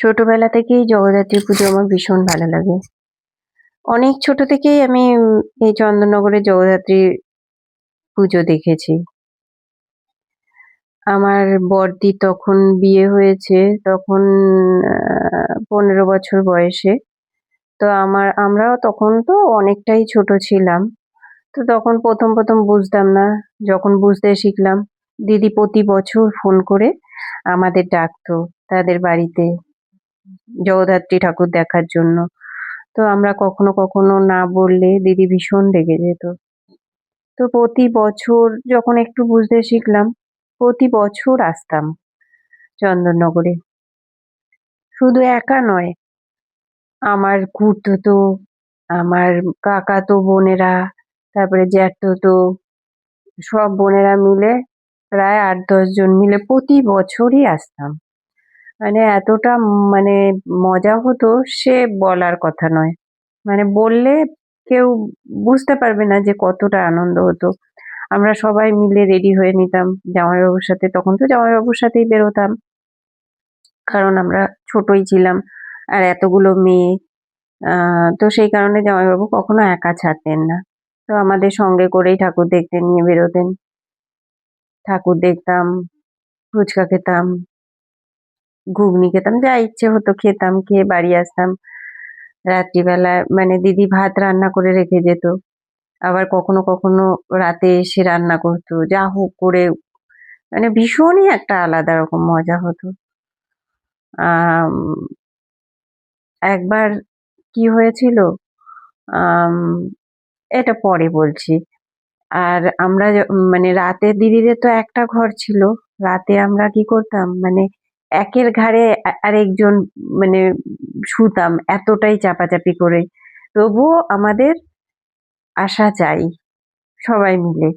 ছোটবেলা থেকেই জগদ্ধাত্রী পুজো আমার ভীষণ ভালো লাগে। অনেক ছোট থেকেই আমি এই চন্দননগরে জগদ্ধাত্রী পুজো দেখেছি। আমার বড়দি তখন বিয়ে হয়েছে, তখন পনেরো বছর বয়সে। তো আমার, আমরাও তখন তো অনেকটাই ছোট ছিলাম। তো তখন প্রথম প্রথম বুঝতাম না, যখন বুঝতে শিখলাম, দিদি প্রতি বছর ফোন করে আমাদের ডাকতো তাদের বাড়িতে। জগদ্ধাত্রী ঠাকুর দেখার জন্য। তো আমরা কখনো কখনো না বললে দিদি ভীষণ রেগে যেত। তো প্রতি বছর যখন একটু বুঝতে শিখলাম, প্রতি বছর আসতাম চন্দননগরে। শুধু একা নয়, আমার তো আমার কাকাতো বোনেরা, তারপরে জ্যাঠতো সব বোনেরা মিলে প্রায় আট দশ জন মিলে প্রতি বছরই আসতাম। মানে এতটা মানে মজা হতো সে বলার কথা নয়। মানে বললে কেউ বুঝতে পারবে না যে কতটা আনন্দ হতো। আমরা সবাই মিলে রেডি হয়ে নিতাম জামাইবাবুর সাথে, তখন তো জামাইবাবুর সাথেই বেরোতাম। কারণ আমরা ছোটই ছিলাম আর এতগুলো মেয়ে তো সেই কারণে জামাইবাবু কখনো একা ছাড়তেন না। তো আমাদের সঙ্গে করেই ঠাকুর দেখতে নিয়ে বেরোতেন। ঠাকুর দেখতাম, ফুচকা খেতাম। ঘুগনি খেতাম যা ইচ্ছে হতো খেতাম, খেয়ে বাড়ি আসতাম। রাত্রিবেলা মানে দিদি ভাত রান্না করে রেখে যেত। আবার কখনো কখনো রাতে এসে রান্না করতো। যা হোক করে মানে ভীষণই একটা আলাদা রকম মজা হতো। একবার কি হয়েছিল? এটা পরে বলছি। আর আমরা মানে রাতে দিদিদের তো একটা ঘর ছিল। রাতে আমরা কি করতাম? মানে একের ঘাড়ে আরেকজন মানে শুতাম এতটাই চাপাচাপি করে। তবুও আমাদের আসা চাই সবাই মিলে।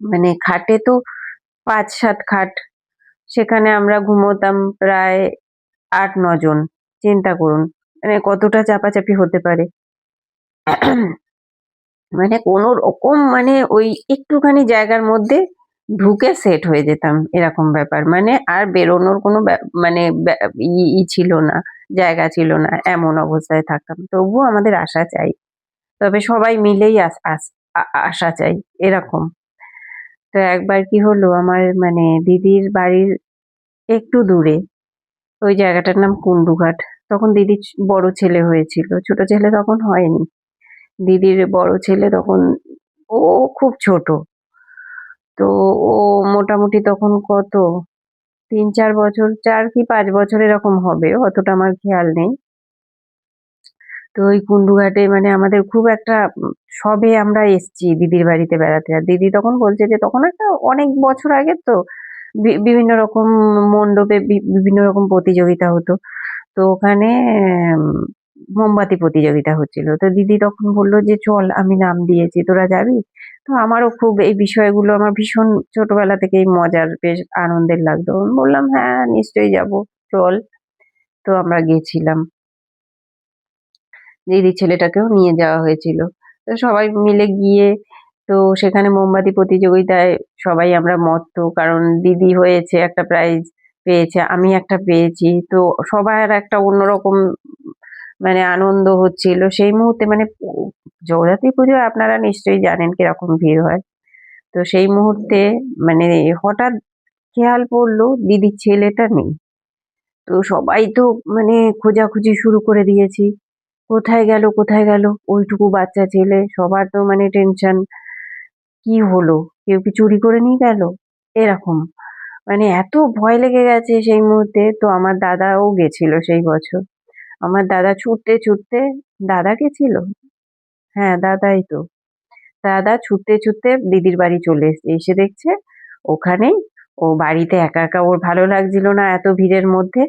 মানে খাটে তো পাঁচ সাত খাট, সেখানে আমরা ঘুমোতাম প্রায় আট জন চিন্তা করুন মানে কতটা চাপাচাপি হতে পারে। মানে কোনো রকম মানে ওই একটুখানি জায়গার মধ্যে ঢুকে সেট হয়ে যেতাম এরকম ব্যাপার। মানে আর বেরোনোর কোনো মানে ই- ছিল না, জায়গা ছিল না, এমন অবস্থায় থাকতাম। তবুও আমাদের আশা চাই। তবে সবাই মিলেই আস, আস- আ- আসা চাই, এরকম। তো একবার কি হলো, আমার মানে দিদির বাড়ির একটু দূরে, ওই জায়গাটার নাম কুন্ডুঘাট তখন দিদির ছ- বড় ছেলে হয়েছিল। ছোট ছেলে তখন হয়নি। দিদির বড় ছেলে তখন, ও খুব ছোট। তো ও মোটামুটি তখন কত? তিন চার বছর, চার কি পাঁচ বছর এরকম হবে, অতটা আমার খেয়াল নেই। তো ওই কুন্ডুঘাটে মানে আমাদের খুব একটা, সবে আমরা এসছি দিদির বাড়িতে বেড়াতে। আর দিদি তখন বলছে যে, তখন একটা অনেক বছর আগে তো বিভিন্ন রকম মণ্ডপে বিভিন্ন রকম প্রতিযোগিতা হতো। তো ওখানে মোমবাতি প্রতিযোগিতা হচ্ছিল। তো দিদি তখন বলল যে, চল, আমি নাম দিয়েছি, তোরা যাবি? তো আমারও খুব এই বিষয়গুলো আমার ভীষণ ছোটবেলা থেকেই মজার, বেশ আনন্দের লাগতো। বললাম হ্যাঁ নিশ্চয়ই যাব, চল। তো আমরা গেছিলাম। দিদির ছেলেটাকেও নিয়ে যাওয়া হয়েছিল। তো সবাই মিলে গিয়ে, তো সেখানে মোমবাতি প্রতিযোগিতায় সবাই আমরা মত্ত, কারণ দিদি হয়েছে, একটা প্রাইজ পেয়েছে, আমি একটা পেয়েছি। তো সবার একটা অন্যরকম মানে আনন্দ হচ্ছিল। সেই মুহূর্তে মানে জগদ্ধাত্রী পুজো আপনারা নিশ্চয়ই জানেন কীরকম ভিড় হয়। তো সেই মুহূর্তে মানে হঠাৎ খেয়াল পড়ল, দিদির ছেলেটা নেই। তো সবাই তো মানে খোঁজাখুঁজি শুরু করে দিয়েছি। কোথায় গেল কোথায় গেল? ওইটুকু বাচ্চা ছেলে, সবার তো মানে টেনশন। কি হলো? কেউ কি চুরি করে নিয়ে গেল? এরকম। মানে এত ভয় লেগে গেছে সেই মুহূর্তে। তো আমার দাদাও গেছিল সেই বছর। আমার দাদা ছুটতে ছুটতে দাদা গেছিল। হ্যাঁ দাদাই তো। দাদা ছুটতে ছুটতে দিদির বাড়ি চলে এসেছে এসে দেখছে ওখানেই ও বাড়িতে একা একা ওর ভালো লাগছিল না এত ভিড়ের মধ্যে।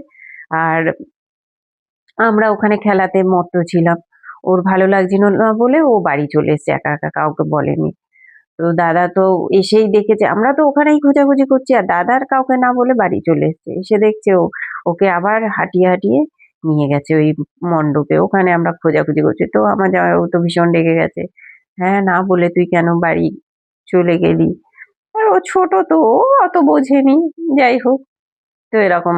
আর আমরা ওখানে খেলাতে মত্ত ছিলাম। ওর ভালো লাগছিল না বলে ও বাড়ি চলে এসেছে, একা একা কাউকে বলেনি। তো দাদা তো এসেই দেখেছে, আমরা তো ওখানেই খোঁজাখুঁজি করছি আর দাদার কাউকে না বলে বাড়ি চলে এসেছে। এসে দেখছে ও, ওকে আবার হাঁটিয়ে হাঁটিয়ে নিয়ে গেছে ওই মণ্ডপে। ওখানে আমরা খোঁজাখুঁজি করছি। তো আমার জামাইবাবু তো ভীষণ রেগে গেছে। হ্যাঁ না বলে তুই কেন বাড়ি চলে গেলি? আর ও ছোট তো অত বোঝেনি। যাই হোক। তো এরকম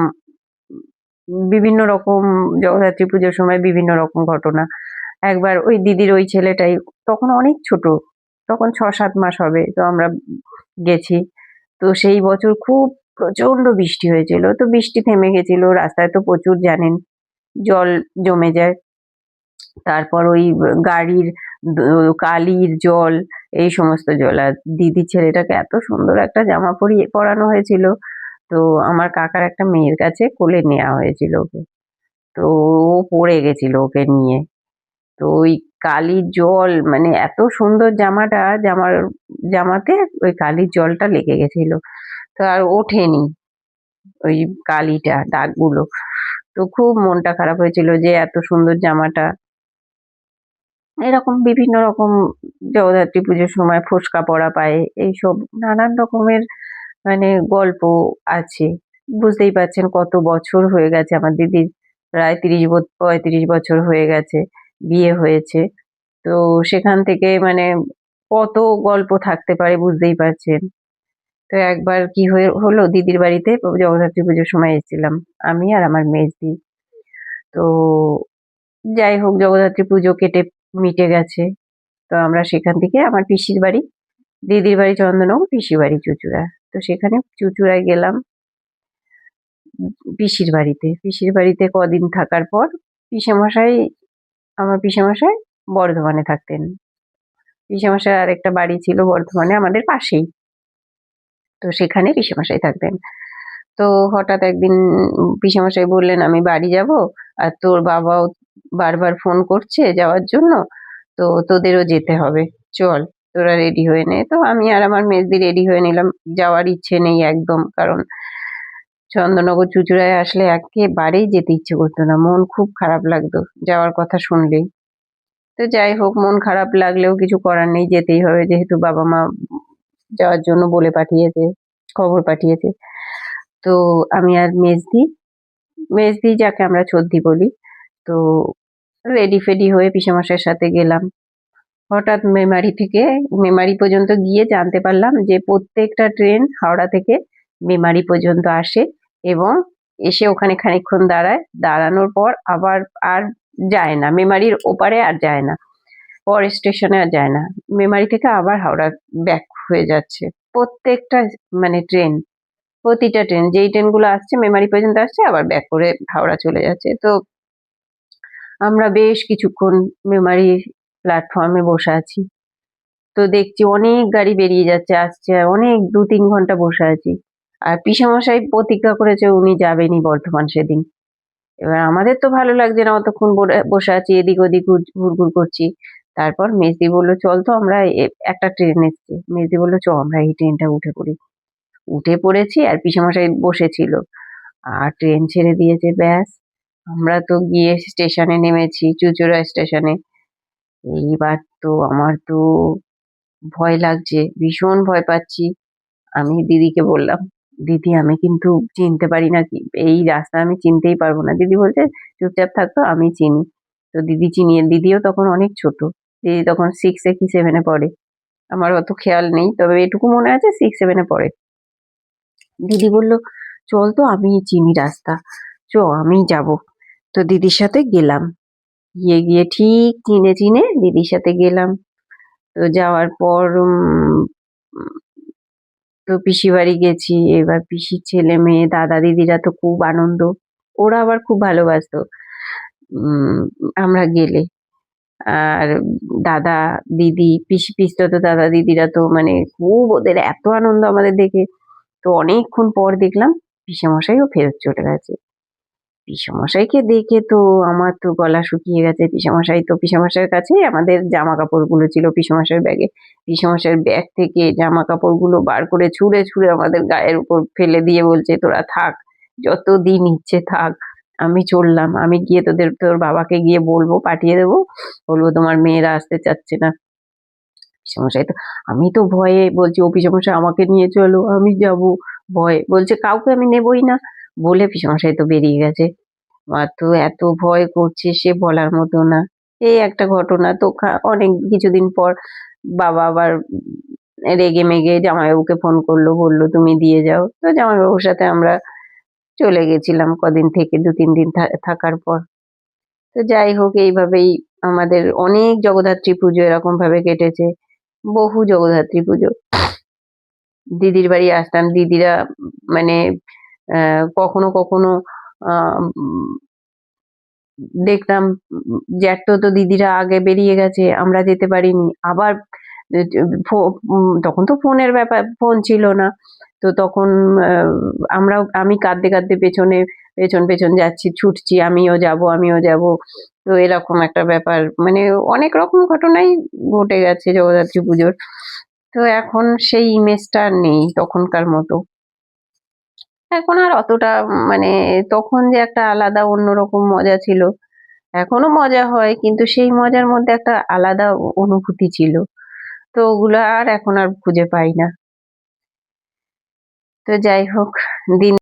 বিভিন্ন রকম জগদ্ধাত্রী পুজোর সময় বিভিন্ন রকম ঘটনা। একবার ওই দিদির ওই ছেলেটাই, তখন অনেক ছোট, তখন ছ সাত মাস হবে, তো আমরা গেছি। তো সেই বছর খুব প্রচণ্ড বৃষ্টি হয়েছিল। তো বৃষ্টি থেমে গেছিল, রাস্তায় তো প্রচুর জানেন। জমে যায়। তারপর ওই গাড়ির কালির জল, এই সমস্ত জল। আর দিদির ছেলেটাকে এত সুন্দর একটা জামা পরিয়ে পরানো হয়েছিল। তো আমার কাকার একটা মেয়ের কাছে কোলে নেওয়া হয়েছিল ওকে। তো ও পড়ে গেছিল ওকে নিয়ে। তো ওই কালির জল মানে এত সুন্দর জামাটা, জামার, জামাতে ওই কালির জলটা লেগে গেছিল। তো আর ওঠেনি ওই কালিটা, দাগগুলো। তো খুব মনটা খারাপ হয়েছিল যে এত সুন্দর জামাটা। এরকম বিভিন্ন রকম জগদ্ধাত্রী পুজোর সময় ফোসকা পড়া পায়ে, এইসব নানান রকমের মানে গল্প আছে। বুঝতেই পারছেন কত বছর হয়ে গেছে আমার দিদির, প্রায় তিরিশ পঁয়ত্রিশ বছর হয়ে গেছে, বিয়ে হয়েছে। তো সেখান থেকে মানে কত গল্প থাকতে পারে বুঝতেই পারছেন। তো একবার কি হয়ে, হলো? দিদির বাড়িতে জগদ্ধাত্রী পুজোর সময় এসেছিলাম আমি আর আমার মেজদি। তো যাই হোক জগদ্ধাত্রী পুজো কেটে মিটে গেছে। তো আমরা সেখান থেকে আমার পিসির বাড়ি, দিদির বাড়ি চন্দননগর, পিসির বাড়ি চুচুড়া। তো সেখানে চুচুড়ায় গেলাম পিসির বাড়িতে। পিসির বাড়িতে কদিন থাকার পর পিসেমশাই, আমার পিসেমশাই বর্ধমানে থাকতেন। পিসেমশাই আরেকটা বাড়ি ছিল বর্ধমানে, আমাদের পাশেই। তো সেখানে পিসেমশাই থাকতেন তো হঠাৎ একদিন পিসেমশাই বললেন, আমি বাড়ি যাব আর তোর বাবাও বারবার ফোন করছে যাওয়ার জন্য, তো তোদেরও যেতে হবে। চল, তোরা রেডি হয়ে নে। তো আমি আর আমার মেজদি রেডি হয়ে নিলাম। যাওয়ার ইচ্ছে নেই একদম, কারণ চন্দননগর চুচুড়ায় আসলে একেবারেই যেতে ইচ্ছে করতো না। মন খুব খারাপ লাগতো যাওয়ার কথা শুনলেই। তো যাই হোক, মন খারাপ লাগলেও কিছু করার নেই, যেতেই হবে। যেহেতু বাবা মা যাওয়ার জন্য বলে পাঠিয়েছে, খবর পাঠিয়েছে। তো আমি আর মেজদি মেজদি যাকে আমরা চদ্দি বলি, তো রেডি ফেডি হয়ে পিসেমশাইয়ের সাথে গেলাম। হঠাৎ মেমারি থেকে, মেমারি পর্যন্ত গিয়ে জানতে পারলাম যে প্রত্যেকটা ট্রেন হাওড়া থেকে মেমারি পর্যন্ত আসে এবং এসে ওখানে খানিকক্ষণ দাঁড়ায়। দাঁড়ানোর পর আবার আর যায় না। মেমারির ওপারে আর যায় না। পর স্টেশনে আর যায় না। মেমারি থেকে আবার হাওড়া ব্যাক হয়ে যাচ্ছে। প্রত্যেকটা মানে ট্রেন প্রতিটা ট্রেন যেই ট্রেনগুলো আসছে মেমারি পর্যন্ত আসছে, আবার ব্যাক করে হাওড়া চলে যাচ্ছে। তো আমরা বেশ কিছুক্ষণ মেমারি প্ল্যাটফর্মে বসে আছি। তো দেখছি অনেক গাড়ি বেরিয়ে যাচ্ছে, আসছে, অনেক দু তিন ঘণ্টা বসে আছি। আর পিসামশাই প্রতিজ্ঞা করেছে উনি যাবেনই বর্ধমান সেদিন। এবার আমাদের তো ভালো লাগছে না, অতক্ষণ বসে আছি, এদিক ওদিক ঘুর- ঘুরঘুর করছি। তারপর মেজদি বলল, চল তো আমরা একটা ট্রেন এসছে। মেজদি বলল চ আমরা এই ট্রেনটা উঠে পড়ি। উঠে পড়েছি আর পিসামশাই বসেছিল। আর ট্রেন ছেড়ে দিয়েছে, ব্যাস। আমরা তো গিয়ে স্টেশনে নেমেছি, চুচুড়া স্টেশনে এইবার তো আমার তো ভয় লাগছে, ভীষণ ভয় পাচ্ছি। আমি দিদিকে বললাম, দিদি, আমি কিন্তু চিনতে পারি না কি, এই রাস্তা আমি চিনতেই পারব না। দিদি বলছে, চুপচাপ থাকতো আমি চিনি। তো দিদি চিনিয়ে দিদিও তখন অনেক ছোট। দিদি তখন সিক্সে কি সেভেনে পড়ে। আমার অত খেয়াল নেই, তবে এটুকু মনে আছে সিক্স সেভেনে পড়ে। দিদি বলল, চল তো, আমি চিনি রাস্তা। চ আমি যাব। তো দিদির সাথে গেলাম। গিয়ে গিয়ে ঠিক চিনে চিনে দিদির সাথে গেলাম। তো যাওয়ার পর তো পিসি বাড়ি গেছি। এবার পিসির ছেলে মেয়ে, দাদা দিদিরা তো খুব আনন্দ। ওরা আবার খুব ভালোবাসতো। আমরা গেলে। আর দাদা, দিদি, পিসি পিসতো দাদা, দিদিরা তো মানে খুব ওদের এত আনন্দ আমাদের দেখে। তো অনেকক্ষণ পর দেখলাম পিসেমশাইও ফেরত চলে গেছে। পিসেমশাইকে দেখে তো আমার তো গলা শুকিয়ে গেছে। পিসেমশাই তো, পিসেমশাইয়ের কাছেই আমাদের জামা কাপড়গুলো ছিল পিসেমশাইয়ের ব্যাগে। পিসেমশাইয়ের ব্যাগ থেকে জামা কাপড়গুলো বার করে ছুঁড়ে ছুঁড়ে আমাদের গায়ের উপর ফেলে দিয়ে বলছে, তোরা থাক যত দিন ইচ্ছে থাক আমি চললাম। আমি গিয়ে তোদের, তোর বাবাকে গিয়ে বলব, পাঠিয়ে দেবো। বলব তোমার মেয়েরা আসতে চাচ্ছে না। পিসেমশাই তো, আমি তো ভয়ে বলছি, ও পিসেমশাই আমাকে নিয়ে চলো, আমি যাব। ভয়ে বলছে, কাউকে আমি নেবই না। বলে পিসেমশাই তো বেরিয়ে গেছে। আমার তো এত ভয় করছে সে বলার মতো না। এই একটা ঘটনা তো অনেক কিছুদিন পর বাবা আবার রেগে মেগে জামাইবাবুকে ফোন করল, বলল, তুমি দিয়ে যাও। তো জামাইবাবুর সাথে আমরা চলে গেছিলাম কদিন থেকে, দু তিন দিন থাকার পর। তো যাই হোক, এইভাবেই আমাদের অনেক জগদ্ধাত্রী পুজো এরকম ভাবে কেটেছে, বহু জগদ্ধাত্রী পুজো। দিদির বাড়ি আসতাম, দিদিরা মানে কখনো কখনো দেখতাম জ্যাঠতো তো দিদিরা আগে বেরিয়ে গেছে, আমরা যেতে পারিনি। আবার তখন তো ফোনের ব্যাপার, ফোন ছিল না। তো তখন আহ, আমরাও আমি কাঁদতে কাঁদতে পেছনে পেছন পেছন যাচ্ছি ছুটছি আমিও যাব আমিও যাব। তো এরকম একটা ব্যাপার। মানে অনেক রকম ঘটনাই ঘটে গেছে জগদ্ধাত্রী পুজোর। তো এখন সেই ইমেজটা আর নেই তখনকার মতো। এখন আর অতটা মানে তখন যে একটা আলাদা অন্যরকম মজা ছিল এখনও মজা হয় কিন্তু সেই মজার মধ্যে একটা আলাদা অনুভূতি ছিল। তো ওগুলো আর এখন আর খুঁজে পাই না। তো যাই হোক দিন